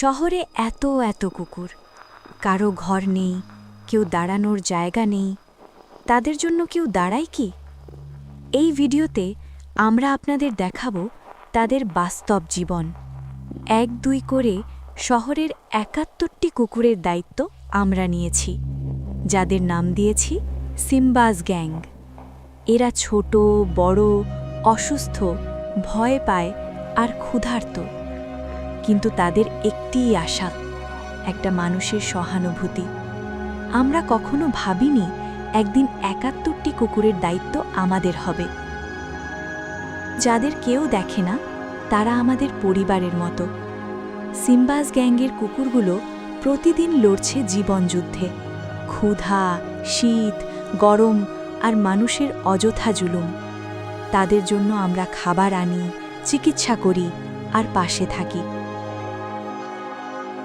শহরে এত এত কুকুর। কারও ঘর নেই, কেউ দাঁড়ানোর জায়গা নেই। তাদের জন্য কেউ দাঁড়ায় কি? এই ভিডিওতে আমরা আপনাদের দেখাবো তাদের বাস্তব জীবন। এক দুই করে শহরের একাত্তরটি কুকুরের দায়িত্ব আমরা নিয়েছি, যাদের নাম দিয়েছি সিম্বাজ গ্যাং। এরা ছোট, বড়, অসুস্থ, ভয় পায় আর ক্ষুধার্ত। কিন্তু তাদের একটিই আশা, একটা মানুষের সহানুভূতি। আমরা কখনো ভাবিনি একদিন একাত্তরটি কুকুরের দায়িত্ব আমাদের হবে। যাদের কেউ দেখে না, তারা আমাদের পরিবারের মতো। সিম্বাস গ্যাংয়ের কুকুরগুলো প্রতিদিন লড়ছে জীবনযুদ্ধে ক্ষুধা, শীত, গরম আর মানুষের অযথা জুলুম। তাদের জন্য আমরা খাবার আনি, চিকিৎসা করি আর পাশে থাকি।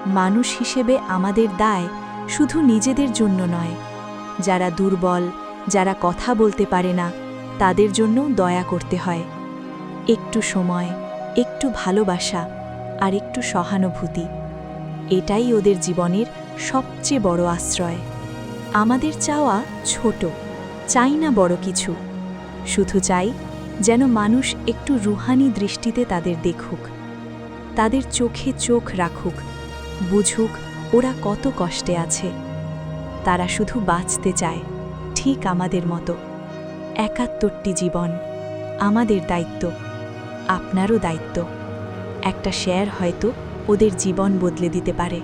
মানুষ হিসেবে আমাদের দায় শুধু নিজেদের জন্য নয়। যারা দুর্বল, যারা কথা বলতে পারে না, তাদের জন্যও দয়া করতে হয়। একটু সময়, একটু ভালোবাসা, আর একটু সহানুভূতি। এটাই ওদের জীবনের সবচেয়ে বড় আশ্রয়। আমাদের চাওয়া ছোট, চাই না বড় কিছু। শুধু চাই যেন মানুষ একটু রুহানি দৃষ্টিতে তাদের দেখুক। তাদের চোখে চোখ রাখুক। বুঝুক ওরা কত কষ্টে আছে। তারা শুধু বাঁচতে চায়, ঠিক আমাদের মতো। একাত্তরটি জীবন আমাদের দায়িত্ব, আপনারও দায়িত্ব। একটা শেয়ার হয়তো ওদের জীবন বদলে দিতে পারে।